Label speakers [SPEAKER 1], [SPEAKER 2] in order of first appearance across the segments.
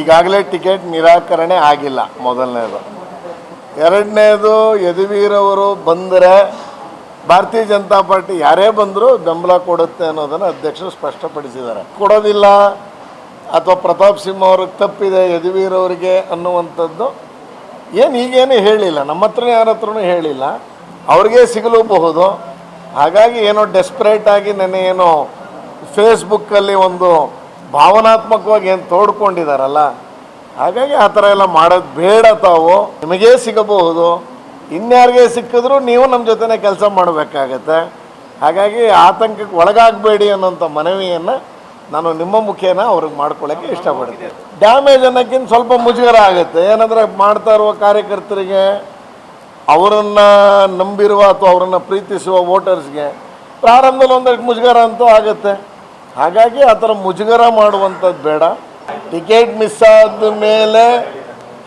[SPEAKER 1] ಈಗಾಗಲೇ ಟಿಕೆಟ್ ನಿರಾಕರಣೆ ಆಗಿಲ್ಲ ಮೊದಲನೇದು. ಎರಡನೇದು ಯದುವೀರವರು ಬಂದರೆ ಭಾರತೀಯ ಜನತಾ ಪಾರ್ಟಿ ಯಾರೇ ಬಂದರೂ ಬೆಂಬಲ ಕೊಡುತ್ತೆ ಅನ್ನೋದನ್ನು ಅಧ್ಯಕ್ಷರು ಸ್ಪಷ್ಟಪಡಿಸಿದ್ದಾರೆ. ಕೊಡೋದಿಲ್ಲ ಅಥವಾ ಪ್ರತಾಪ್ ಸಿಂಹ ಅವ್ರಿಗೆ ತಪ್ಪಿದೆ ಯದುವೀರವರಿಗೆ ಅನ್ನುವಂಥದ್ದು ಏನು ಈಗೇನು ಹೇಳಿಲ್ಲ, ನಮ್ಮ ಹತ್ರ ಯಾರ ಹತ್ರನೂ ಹೇಳಿಲ್ಲ. ಅವ್ರಿಗೆ ಸಿಗಲೂಬಹುದು. ಹಾಗಾಗಿ ಏನೋ ಡೆಸ್ಪರೇಟ್ ಆಗಿ ನೆನೆ ಏನೋ ಫೇಸ್ಬುಕ್ಕಲ್ಲಿ ಒಂದು ಭಾವನಾತ್ಮಕವಾಗಿ ಏನು ತೋಡ್ಕೊಂಡಿದ್ದಾರಲ್ಲ ಹಾಗಾಗಿ ಆ ಥರ ಎಲ್ಲ ಮಾಡೋದು ಬೇಡ ತಾವು. ನಿಮಗೇ ಸಿಗಬಹುದು. ಇನ್ಯಾರಿಗೆ ಸಿಕ್ಕಿದ್ರು ನೀವು ನಮ್ಮ ಜೊತೆನೇ ಕೆಲಸ ಮಾಡಬೇಕಾಗತ್ತೆ. ಹಾಗಾಗಿ ಆತಂಕಕ್ಕೆ ಒಳಗಾಗಬೇಡಿ ಅನ್ನೋಂಥ ಮನವಿಯನ್ನು ನಾನು ನಿಮ್ಮ ಮುಖೇನ ಅವ್ರಿಗೆ ಮಾಡ್ಕೊಳ್ಳೋಕ್ಕೆ ಇಷ್ಟಪಡ್ತೀನಿ. ಡ್ಯಾಮೇಜ್ ಅನ್ನೋಕ್ಕಿಂತ ಸ್ವಲ್ಪ ಮುಜುಗರ ಆಗುತ್ತೆ. ಏನಂದರೆ ಮಾಡ್ತಾ ಇರುವ ಕಾರ್ಯಕರ್ತರಿಗೆ, ಅವರನ್ನು ನಂಬಿರುವ ಅಥವಾ ಅವರನ್ನು ಪ್ರೀತಿಸುವ ವೋಟರ್ಸ್ಗೆ ಪ್ರಾರಂಭದಲ್ಲಿ ಒಂದಷ್ಟು ಮುಜುಗರ ಅಂತೂ ಆಗುತ್ತೆ. ಹಾಗಾಗಿ ಆ ಥರ ಮುಜುಗರ ಮಾಡುವಂಥದ್ದು ಬೇಡ. ಟಿಕೆಟ್ ಮಿಸ್ ಆದ ಮೇಲೆ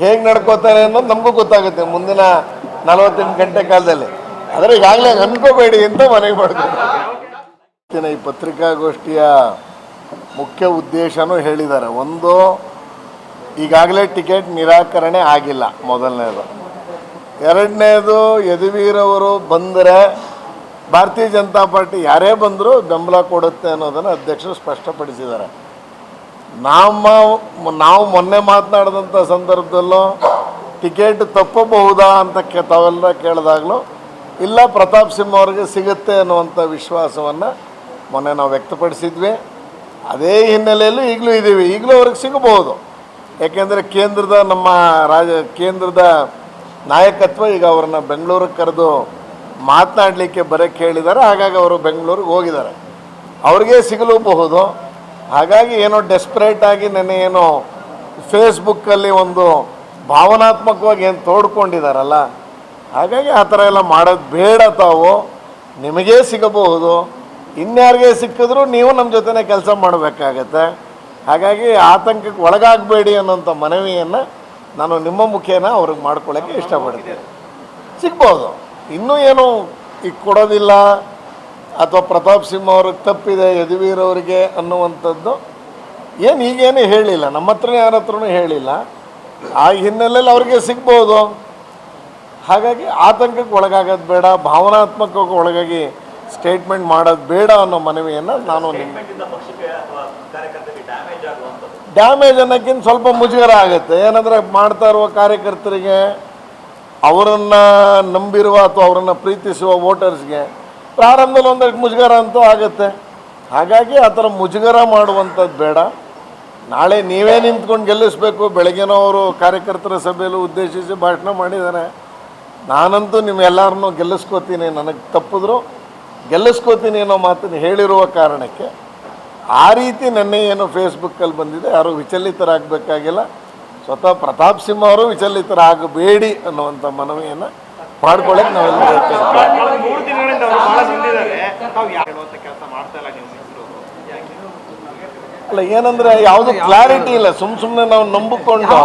[SPEAKER 1] ಹೇಗೆ ನಡ್ಕೋತಾರೆ ಅನ್ನೋದು ನಮಗೂ ಗೊತ್ತಾಗುತ್ತೆ ಮುಂದಿನ ನಲವತ್ತೆಂಟು ಗಂಟೆ ಕಾಲದಲ್ಲಿ. ಆದರೆ ಈಗಾಗಲೇ ಅನ್ಕೋಬೇಡಿ ಅಂತ ಮನೆಗೆ ಮಾಡ್ತೀನಿ. ಈ ಪತ್ರಿಕಾಗೋಷ್ಠಿಯ ಮುಖ್ಯ ಉದ್ದೇಶನೂ ಹೇಳಿದ್ದಾರೆ. ಒಂದು, ಈಗಾಗಲೇ ಟಿಕೆಟ್ ನಿರಾಕರಣೆ ಆಗಿಲ್ಲ ಮೊದಲನೇದು. ಎರಡನೇದು ಯದುವೀರವರು ಬಂದರೆ ಭಾರತೀಯ ಜನತಾ ಪಾರ್ಟಿ ಯಾರೇ ಬಂದರೂ ಬೆಂಬಲ ಕೊಡುತ್ತೆ ಅನ್ನೋದನ್ನು ಅಧ್ಯಕ್ಷರು ಸ್ಪಷ್ಟಪಡಿಸಿದ್ದಾರೆ. ನಮ್ಮ ನಾವು ಮೊನ್ನೆ ಮಾತನಾಡಿದಂಥ ಸಂದರ್ಭದಲ್ಲೂ ಟಿಕೆಟ್ ತಪ್ಪಬಹುದಾ ಅಂತ ಕೆ, ತಾವೆಲ್ಲ ಕೇಳಿದಾಗಲೂ ಇಲ್ಲ, ಪ್ರತಾಪ್ ಸಿಂಹ ಅವರಿಗೆ ಸಿಗುತ್ತೆ ಅನ್ನುವಂಥ ವಿಶ್ವಾಸವನ್ನು ಮೊನ್ನೆ ನಾವು ವ್ಯಕ್ತಪಡಿಸಿದ್ವಿ. ಅದೇ ಹಿನ್ನೆಲೆಯಲ್ಲಿ ಈಗಲೂ ಇದ್ದೀವಿ. ಈಗಲೂ ಅವ್ರಿಗೆ ಸಿಗಬಹುದು. ಯಾಕೆಂದರೆ ಕೇಂದ್ರದ ನಮ್ಮ ರಾಜ, ಕೇಂದ್ರದ ನಾಯಕತ್ವ ಈಗ ಅವ್ರನ್ನ ಬೆಂಗಳೂರಿಗೆ ಕರೆದು ಮಾತನಾಡಲಿಕ್ಕೆ ಬರೋಕ್ಕೆ ಹೇಳಿದ್ದಾರೆ ಹಾಗಾಗಿ ಅವರು ಬೆಂಗಳೂರಿಗೆ ಹೋಗಿದ್ದಾರೆ. ಅವ್ರಿಗೆ ಸಿಗಲೂಬಹುದು ಹಾಗಾಗಿ ಏನೋ ಡೆಸ್ಪರೇಟ್ ಆಗಿ ನೆನೆ ಏನೋ ಫೇಸ್ಬುಕ್ಕಲ್ಲಿ ಒಂದು ಭಾವನಾತ್ಮಕವಾಗಿ ಏನು ತೋಡ್ಕೊಂಡಿದ್ದಾರಲ್ಲ ಹಾಗಾಗಿ ಆ ಥರ ಎಲ್ಲ ಮಾಡೋದು ಬೇಡ ತಾವು. ನಿಮಗೇ ಸಿಗಬಹುದು. ಇನ್ಯಾರಿಗೆ ಸಿಕ್ಕಿದ್ರು ನೀವು ನಮ್ಮ ಜೊತೆನೇ ಕೆಲಸ ಮಾಡಬೇಕಾಗತ್ತೆ. ಹಾಗಾಗಿ ಆತಂಕಕ್ಕೆ ಒಳಗಾಗಬೇಡಿ ಅನ್ನೋಂಥ ಮನವಿಯನ್ನು ನಾನು ನಿಮ್ಮ ಮುಖೇನ ಅವ್ರಿಗೆ ಮಾಡ್ಕೊಳ್ಳೋಕ್ಕೆ ಇಷ್ಟಪಡ್ತೀನಿ. ಸಿಗ್ಬೋದು. ಇನ್ನೂ ಏನು ಈಗ ಕೊಡೋದಿಲ್ಲ ಅಥವಾ ಪ್ರತಾಪ್ ಸಿಂಹ ಅವ್ರಿಗೆ ತಪ್ಪಿದೆ ಯದುವೀರವ್ರಿಗೆ ಅನ್ನುವಂಥದ್ದು ಏನು ಈಗೇನು ಹೇಳಿಲ್ಲ. ನಮ್ಮ ಹತ್ರ ಯಾರ ಹತ್ರನೂ ಹೇಳಿಲ್ಲ. ಆ ಹಿನ್ನೆಲೆಯಲ್ಲಿ ಅವ್ರಿಗೆ ಸಿಗ್ಬೋದು. ಹಾಗಾಗಿ ಆತಂಕಕ್ಕೆ ಒಳಗಾಗೋದು ಬೇಡ ಭಾವನಾತ್ಮಕವಾಗಿ ಒಳಗಾಗಿ ಸ್ಟೇಟ್ಮೆಂಟ್ ಮಾಡೋದು ಬೇಡ ಅನ್ನೋ ಮನವಿಯನ್ನು ನಾನು
[SPEAKER 2] ಡ್ಯಾಮೇಜ್
[SPEAKER 1] ಅನ್ನೋಕ್ಕಿಂತ ಸ್ವಲ್ಪ ಮುಜುಗರ ಆಗುತ್ತೆ. ಏನಂದರೆ ಮಾಡ್ತಾ ಇರುವ ಕಾರ್ಯಕರ್ತರಿಗೆ ಅವರನ್ನು ನಂಬಿರುವ ಅಥವಾ ಅವರನ್ನು ಪ್ರೀತಿಸುವ ವೋಟರ್ಸ್ಗೆ ಪ್ರಾರಂಭದಲ್ಲಿ ಒಂದಷ್ಟು ಮುಜುಗರ ಅಂತೂ ಆಗುತ್ತೆ. ಹಾಗಾಗಿ ಆ ಥರ ಮುಜುಗರ ಮಾಡುವಂಥದ್ದು ಬೇಡ. ನಾಳೆ ನೀವೇ ನಿಂತ್ಕೊಂಡು ಗೆಲ್ಲಿಸ್ಬೇಕು. ಬೆಳಗ್ಗೆನೋ ಅವರು ಕಾರ್ಯಕರ್ತರ ಸಭೆಯಲ್ಲೂ ಉದ್ದೇಶಿಸಿ ಭಾಷಣ ಮಾಡಿದ್ದಾರೆ. ನಾನಂತೂ ನಿಮ್ಮೆಲ್ಲರನ್ನೂ ಗೆಲ್ಲಿಸ್ಕೋತೀನಿ. ನನಗೆ ತಪ್ಪಿದ್ರು ಗೆಲ್ಲಿಸ್ಕೋತೀನಿ ಅನ್ನೋ ಮಾತನ್ನು ಹೇಳಿರುವ ಕಾರಣಕ್ಕೆ ಆ ರೀತಿ ನೆನ್ನೆ ಏನು ಫೇಸ್ಬುಕ್ಕಲ್ಲಿ ಬಂದಿದೆ. ಯಾರೂ ವಿಚಲಿತರಾಗಬೇಕಾಗಿಲ್ಲ. ಸ್ವತಃ ಪ್ರತಾಪ್ ಸಿಂಹ ಅವರು ವಿಚಲಿತರಾಗಬೇಡಿ ಅನ್ನುವಂಥ ಮನವಿಯನ್ನು ಮಾಡ್ಕೊಳ್ಳೋಕೆ ನಾವೆಲ್ಲ ಹೇಳ್ತೇವೆ
[SPEAKER 3] ಮೂರು ದಿನಗಳಿಂದ ಅವರು ಬಹಳ ನೊಂದಿದ್ದಾರೆ ತಾವು ಯಾಕೆ ಹೇಳುವಂತ ಕೆಲಸ ಮಾಡ್ತಾ ಇಲ್ಲ ನೀವು ಮಿತ್ರರು
[SPEAKER 1] ಅಲ್ಲ ಏನಂದ್ರೆ ಯಾವುದು ಕ್ಲಾರಿಟಿ ಇಲ್ಲ. ಸುಮ್ ಸುಮ್ಮನೆ ನಾವು ನಂಬಿಕೊಂಡು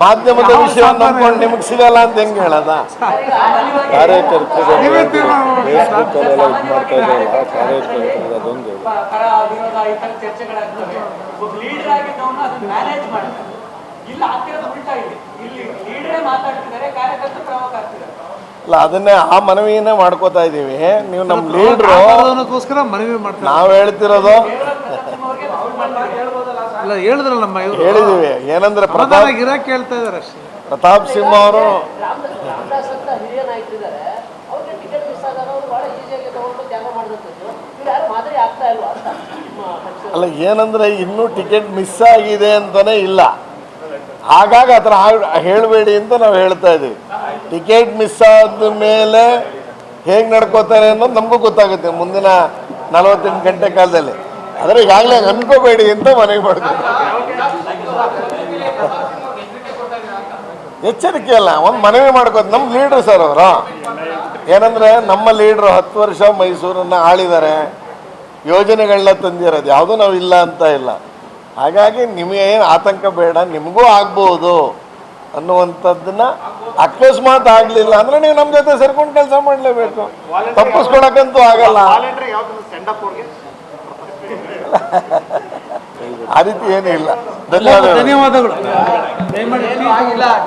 [SPEAKER 1] ಮಾಧ್ಯಮದ ವಿಷಯ ನಂಬ್ಕೊಂಡು ನಿಮಗೆ ಸಿಗಲ್ಲ ಅಂತ ಹೆಂಗೆ ಹೇಳದ? ಕಾರ್ಯಕರ್ತರು ಫೇಸ್ಬುಕ್ಕಲ್ಲೆಲ್ಲ ಇದು ಮಾಡ್ತಾ ಅದೊಂದು
[SPEAKER 4] ಇಲ್ಲಿ ಆಗ್ತಿರೋದು ಉಲ್ಟಾ ಇದೆ ಇಲ್ಲಿ ಲೀಡರೇ ಮಾತಾಡ್ತಿದ್ದಾರೆ ಕಾರ್ಯಕರ್ತರು ಪ್ರಮುಖ ಆಗ್ತಿದ್ದಾರೆ.
[SPEAKER 1] ಅಲ್ಲ ಅದನ್ನೇ ಆ ಮನವಿಯನ್ನೇ ಮಾಡ್ಕೋತಾ ಇದ್ದೀವಿ ನೀವು ನಮ್ಮ ಲೀಡ್ರು
[SPEAKER 5] ಕಾರಣಕ್ಕೋಸ್ಕರ ಮನವಿ ಮಾಡ್ತಾರೆ.
[SPEAKER 1] ನಾವು ಹೇಳ್ತಿರೋದು
[SPEAKER 5] ಅಲ್ಲ ಹೇಳಿದ್ರಲ್ಲ ನಮ್ಮ ಇವರು.
[SPEAKER 1] ಹೇಳಿದ್ದೀವಿ ಏನಂದ್ರೆ ಪ್ರತಾಪ್
[SPEAKER 5] ಗಿರಾಕ್ ಹೇಳ್ತಾ ಇದಾರೆ ಅಷ್ಟೇ.
[SPEAKER 1] ಪ್ರತಾಪ್ ಸಿಂಹ ಅವರು
[SPEAKER 6] ರಾಮದಾಸ್ ಅಂತ ಹಿರಿಯ ನಾಯಕರಿದ್ದಾರೆ ಅವ್ರಿಗೆ ಟಿಕೆಟ್ ಮಿಸ್ ಆದಾಗ ಅವ್ರು ಬಹಳ ಈಸಿಯಾಗಿ ತಗೊಂಡು ತ್ಯಾಗ ಮಾಡಿದಂಥದ್ದು ಇವ್ರು ಯಾರು ಮಾದರಿ ಆಗ್ತಾ ಇಲ್ವಾ ಅಂತ ನಿಮ್ಮ
[SPEAKER 1] ಅಲ್ಲ ಏನಂದ್ರೆ ಇನ್ನೂ ಟಿಕೆಟ್ ಮಿಸ್ ಆಗಿದೆ ಅಂತಾನೆ ಇಲ್ಲ. ಹಾಗಾಗಿ ಥರ ಹೇಳಬೇಡಿ ಅಂತ ನಾವು ಹೇಳ್ತಾ ಇದೀವಿ ಟಿಕೆಟ್ ಮಿಸ್ ಆದ ಮೇಲೆ ಹೇಗೆ ನಡ್ಕೋತಾರೆ ಅನ್ನೋದು ನಮಗೂ ಗೊತ್ತಾಗುತ್ತೆ ಮುಂದಿನ ನಲವತ್ತೆಂಟು ಗಂಟೆ ಕಾಲದಲ್ಲಿ. ಆದರೆ ಈಗಾಗಲೇ ಅನ್ಕೋಬೇಡಿ ಅಂತ ಮನೆಗೆ ಮಾಡ್ತೀವಿ ಎಚ್ಚರಿಕೆ ಅಲ್ಲ, ಒಂದು ಮನವಿ ಮಾಡ್ಕೋತ ನಮ್ಮ ಲೀಡ್ರು ಸರ್ ಅವರು? ಏನಂದ್ರೆ ನಮ್ಮ ಲೀಡ್ರು ಹತ್ತು ವರ್ಷ ಮೈಸೂರನ್ನು ಆಳಿದ್ದಾರೆ ಯೋಜನೆಗಳನ್ನ ತಂದಿರೋದು ಯಾವುದೂ ನಾವು ಇಲ್ಲ ಅಂತ ಇಲ್ಲ. ಹಾಗಾಗಿ ನಿಮಗೆ ಏನು ಆತಂಕ ಬೇಡ ನಿಮಗೂ ಆಗ್ಬೋದು ಅನ್ನುವಂಥದ್ದನ್ನ ಅಕಸ್ಮಾತ್ ಆಗಲಿಲ್ಲ ಅಂದ್ರೆ ನೀವು ನಮ್ಮ ಜೊತೆ ಸೇರ್ಕೊಂಡು ಕೆಲಸ ಮಾಡಲೇಬೇಕು. ತಪ್ಪಿಸ್ಕೊಳಕ್ಕಂತೂ ಆಗಲ್ಲ.
[SPEAKER 5] ಆ ರೀತಿ ಏನೂ ಇಲ್ಲ ಧನ್ಯವಾದಗಳು.